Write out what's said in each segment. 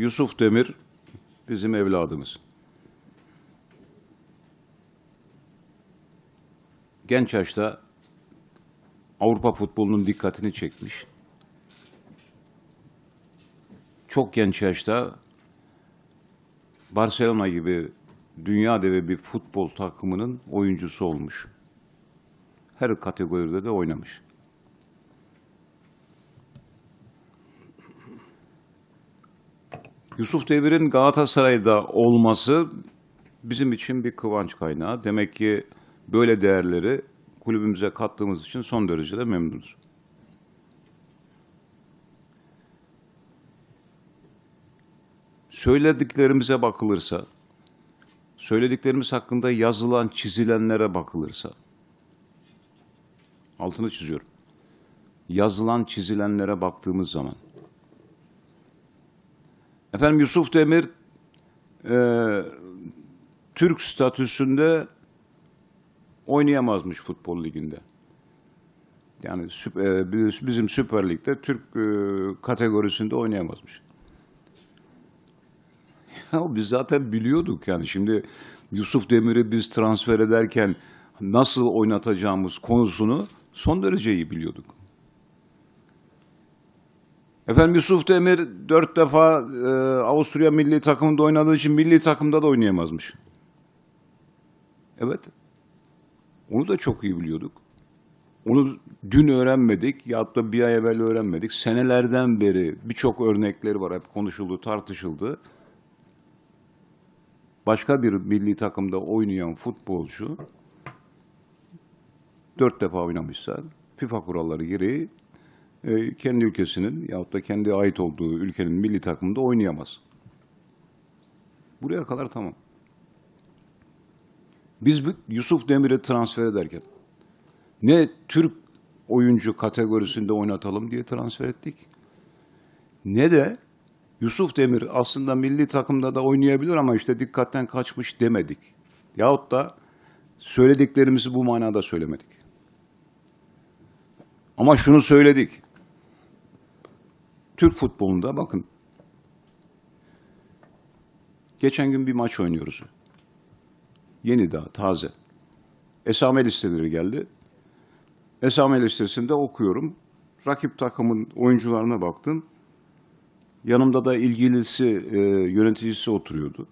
Yusuf Demir bizim evladımız. Genç yaşta Avrupa futbolunun dikkatini çekmiş. Çok genç yaşta Barcelona gibi dünya devi bir futbol takımının oyuncusu olmuş. Her kategoride de oynamış. Yusuf Demir'in Galatasaray'da olması bizim için bir kıvanç kaynağı. Demek ki böyle değerleri kulübümüze kattığımız için son derece de memnunuz. Söylediklerimize bakılırsa, söylediklerimiz hakkında yazılan, çizilenlere bakılırsa, altını çiziyorum. Yazılan, çizilenlere baktığımız zaman, Efendim Yusuf Demir e, Türk statüsünde oynayamazmış futbol liginde. Yani e, biz- bizim Süper Lig'de Türk e, kategorisinde oynayamazmış. Ya biz zaten biliyorduk yani şimdi Yusuf Demir'i biz transfer ederken nasıl oynatacağımız konusunu son derece iyi biliyorduk. Efendim Yusuf Demir dört defa e, Avusturya milli takımında oynadığı için milli takımda da oynayamazmış. Evet. Onu da çok iyi biliyorduk. Onu dün öğrenmedik ya da bir ay evvel öğrenmedik. Senelerden beri birçok örnekleri var. Hep konuşuldu, tartışıldı. Başka bir milli takımda oynayan futbolcu dört defa oynamışsa FIFA kuralları gereği e, kendi ülkesinin yahut da kendi ait olduğu ülkenin milli takımında oynayamaz. Buraya kadar tamam. Biz Yusuf Demir'i transfer ederken ne Türk oyuncu kategorisinde oynatalım diye transfer ettik. Ne de Yusuf Demir aslında milli takımda da oynayabilir ama işte dikkatten kaçmış demedik. Yahut da söylediklerimizi bu manada söylemedik. Ama şunu söyledik. Türk futbolunda bakın. Geçen gün bir maç oynuyoruz. Yeni daha, taze. Esame listeleri geldi. Esame listesinde okuyorum. Rakip takımın oyuncularına baktım. Yanımda da ilgilisi, e, yöneticisi oturuyordu.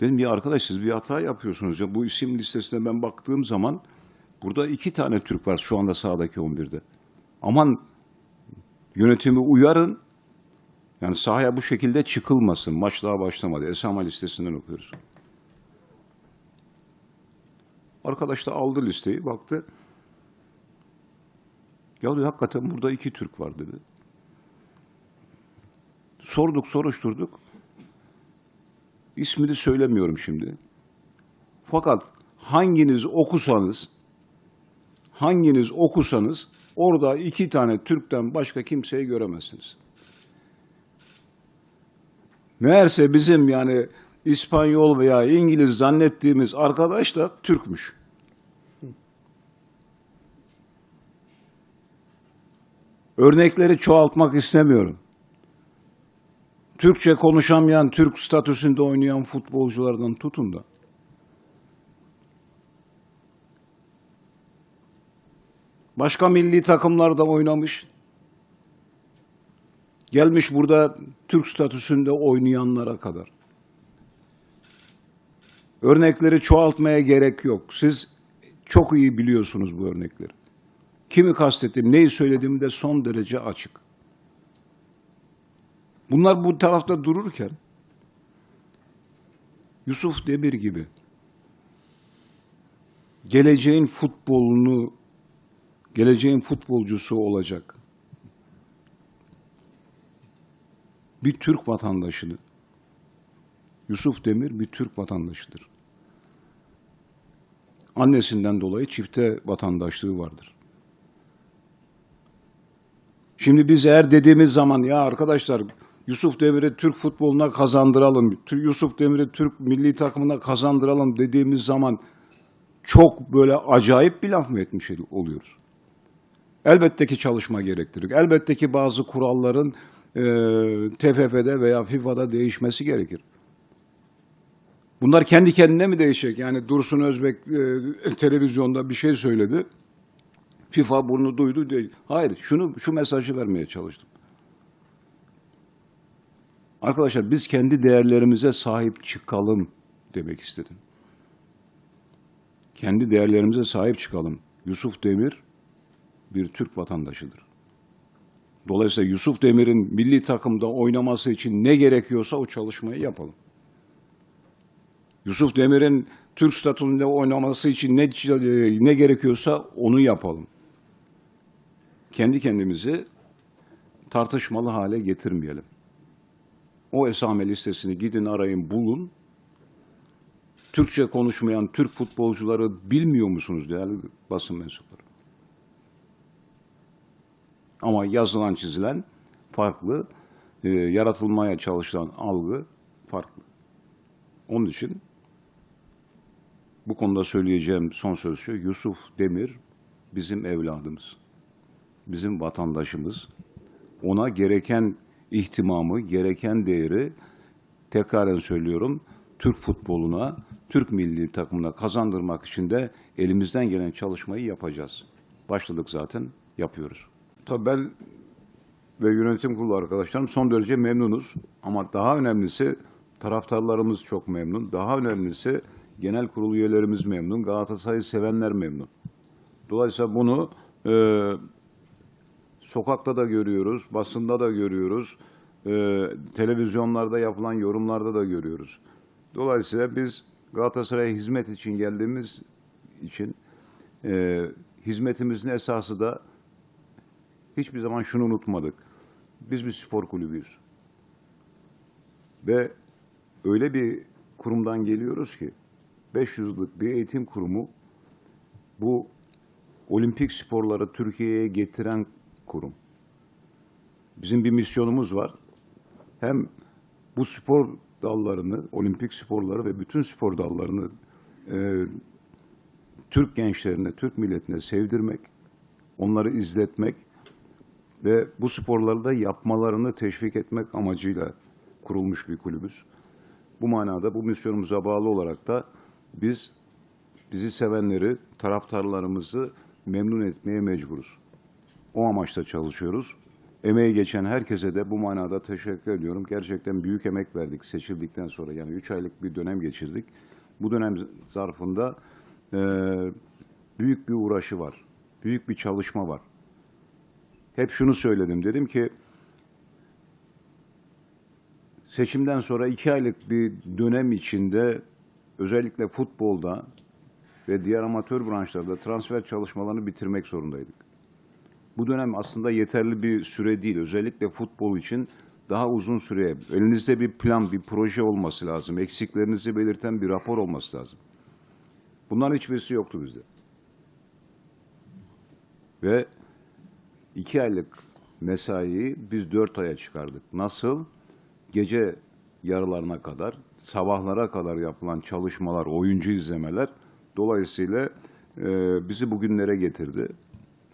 Dedim ya arkadaş siz bir hata yapıyorsunuz ya. Bu isim listesine ben baktığım zaman burada iki tane Türk var şu anda sahadaki 11'de. Aman yönetimi uyarın. Yani sahaya bu şekilde çıkılmasın. Maç daha başlamadı. Esama listesinden okuyoruz. Arkadaş da aldı listeyi, baktı. Ya diyor, hakikaten burada iki Türk var dedi. Sorduk, soruşturduk. İsmini söylemiyorum şimdi. Fakat hanginiz okusanız, hanginiz okusanız orada iki tane Türk'ten başka kimseyi göremezsiniz. Meğerse bizim yani İspanyol veya İngiliz zannettiğimiz arkadaş da Türkmüş. Örnekleri çoğaltmak istemiyorum. Türkçe konuşamayan, Türk statüsünde oynayan futbolculardan tutun da. Başka milli takımlarda oynamış. Gelmiş burada Türk statüsünde oynayanlara kadar. Örnekleri çoğaltmaya gerek yok. Siz çok iyi biliyorsunuz bu örnekleri. Kimi kastettim, neyi söylediğim de son derece açık. Bunlar bu tarafta dururken Yusuf Demir gibi geleceğin futbolunu geleceğin futbolcusu olacak bir Türk vatandaşını Yusuf Demir bir Türk vatandaşıdır. Annesinden dolayı çifte vatandaşlığı vardır. Şimdi biz eğer dediğimiz zaman ya arkadaşlar Yusuf Demir'i Türk futboluna kazandıralım, Yusuf Demir'i Türk milli takımına kazandıralım dediğimiz zaman çok böyle acayip bir laf mı etmiş oluyoruz? Elbette ki çalışma gerektirir. Elbette ki bazı kuralların e, TFF'de veya FIFA'da değişmesi gerekir. Bunlar kendi kendine mi değişecek? Yani Dursun Özbek e, televizyonda bir şey söyledi. FIFA bunu duydu. Değil. Hayır, şunu şu mesajı vermeye çalıştım. Arkadaşlar biz kendi değerlerimize sahip çıkalım demek istedim. Kendi değerlerimize sahip çıkalım. Yusuf Demir bir Türk vatandaşıdır. Dolayısıyla Yusuf Demir'in milli takımda oynaması için ne gerekiyorsa o çalışmayı yapalım. Yusuf Demir'in Türk statüsünde oynaması için ne ne gerekiyorsa onu yapalım. Kendi kendimizi tartışmalı hale getirmeyelim. O esame listesini gidin arayın bulun. Türkçe konuşmayan Türk futbolcuları bilmiyor musunuz değerli basın mensupları? Ama yazılan çizilen farklı, e, yaratılmaya çalışılan algı farklı. Onun için bu konuda söyleyeceğim son söz şu, Yusuf Demir bizim evladımız, bizim vatandaşımız. Ona gereken ihtimamı, gereken değeri tekraren söylüyorum, Türk futboluna, Türk milli takımına kazandırmak için de elimizden gelen çalışmayı yapacağız. Başladık zaten, yapıyoruz. Tabii ben ve yönetim kurulu arkadaşlarım son derece memnunuz. Ama daha önemlisi taraftarlarımız çok memnun. Daha önemlisi genel kurul üyelerimiz memnun. Galatasaray'ı sevenler memnun. Dolayısıyla bunu e, sokakta da görüyoruz, basında da görüyoruz, e, televizyonlarda yapılan yorumlarda da görüyoruz. Dolayısıyla biz Galatasaray'a hizmet için geldiğimiz için e, hizmetimizin esası da hiçbir zaman şunu unutmadık. Biz bir spor kulübüyüz. Ve öyle bir kurumdan geliyoruz ki 500 yıllık bir eğitim kurumu bu olimpik sporları Türkiye'ye getiren kurum. Bizim bir misyonumuz var. Hem bu spor dallarını, olimpik sporları ve bütün spor dallarını e, Türk gençlerine, Türk milletine sevdirmek, onları izletmek ve bu sporları da yapmalarını teşvik etmek amacıyla kurulmuş bir kulübüz. Bu manada bu misyonumuza bağlı olarak da biz bizi sevenleri, taraftarlarımızı memnun etmeye mecburuz. O amaçla çalışıyoruz. Emeği geçen herkese de bu manada teşekkür ediyorum. Gerçekten büyük emek verdik seçildikten sonra. Yani üç aylık bir dönem geçirdik. Bu dönem zarfında e, büyük bir uğraşı var. Büyük bir çalışma var. Hep şunu söyledim. Dedim ki seçimden sonra iki aylık bir dönem içinde özellikle futbolda ve diğer amatör branşlarda transfer çalışmalarını bitirmek zorundaydık. Bu dönem aslında yeterli bir süre değil. Özellikle futbol için daha uzun süre, elinizde bir plan, bir proje olması lazım. Eksiklerinizi belirten bir rapor olması lazım. Bunların hiçbirisi yoktu bizde. Ve iki aylık mesaiyi biz dört aya çıkardık. Nasıl? Gece yarılarına kadar, sabahlara kadar yapılan çalışmalar, oyuncu izlemeler dolayısıyla e, bizi bugünlere getirdi.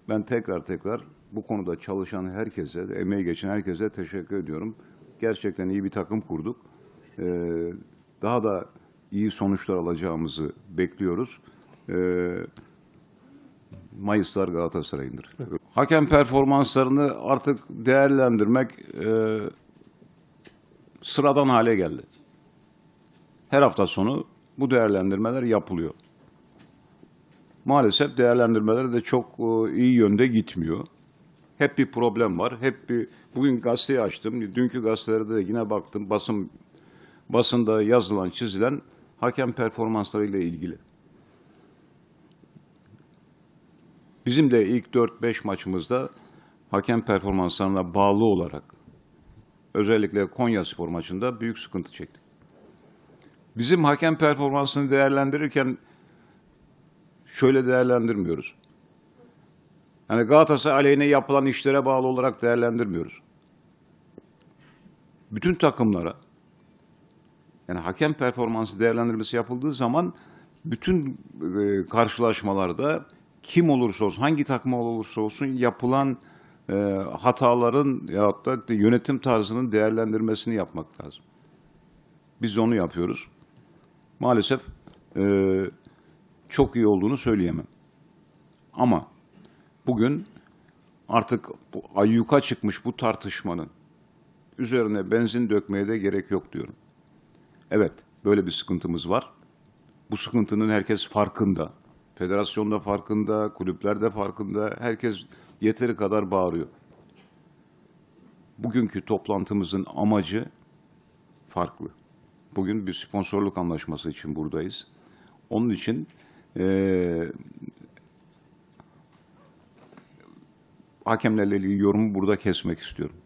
Ben tekrar tekrar bu konuda çalışan herkese, emeği geçen herkese teşekkür ediyorum. Gerçekten iyi bir takım kurduk. E, daha da iyi sonuçlar alacağımızı bekliyoruz. E, Mayıslar Galatasaray'ındır. Hakem performanslarını artık değerlendirmek e, sıradan hale geldi. Her hafta sonu bu değerlendirmeler yapılıyor. Maalesef değerlendirmeler de çok e, iyi yönde gitmiyor. Hep bir problem var. Hep bir bugün gazeteyi açtım. Dünkü gazetelerde de yine baktım. Basın basında yazılan, çizilen hakem performanslarıyla ilgili. Bizim de ilk 4-5 maçımızda hakem performanslarına bağlı olarak özellikle Konya Spor maçında büyük sıkıntı çektik. Bizim hakem performansını değerlendirirken şöyle değerlendirmiyoruz. Yani Galatasaray aleyhine yapılan işlere bağlı olarak değerlendirmiyoruz. Bütün takımlara yani hakem performansı değerlendirmesi yapıldığı zaman bütün e, karşılaşmalarda kim olursa olsun, hangi takım olursa olsun yapılan e, hataların ya da yönetim tarzının değerlendirmesini yapmak lazım. Biz onu yapıyoruz. Maalesef e, çok iyi olduğunu söyleyemem. Ama bugün artık bu ayyuka çıkmış bu tartışmanın üzerine benzin dökmeye de gerek yok diyorum. Evet, böyle bir sıkıntımız var. Bu sıkıntının herkes farkında. Federasyon da farkında, kulüpler de farkında. Herkes yeteri kadar bağırıyor. Bugünkü toplantımızın amacı farklı. Bugün bir sponsorluk anlaşması için buradayız. Onun için eee hakemlerle ilgili yorumu burada kesmek istiyorum.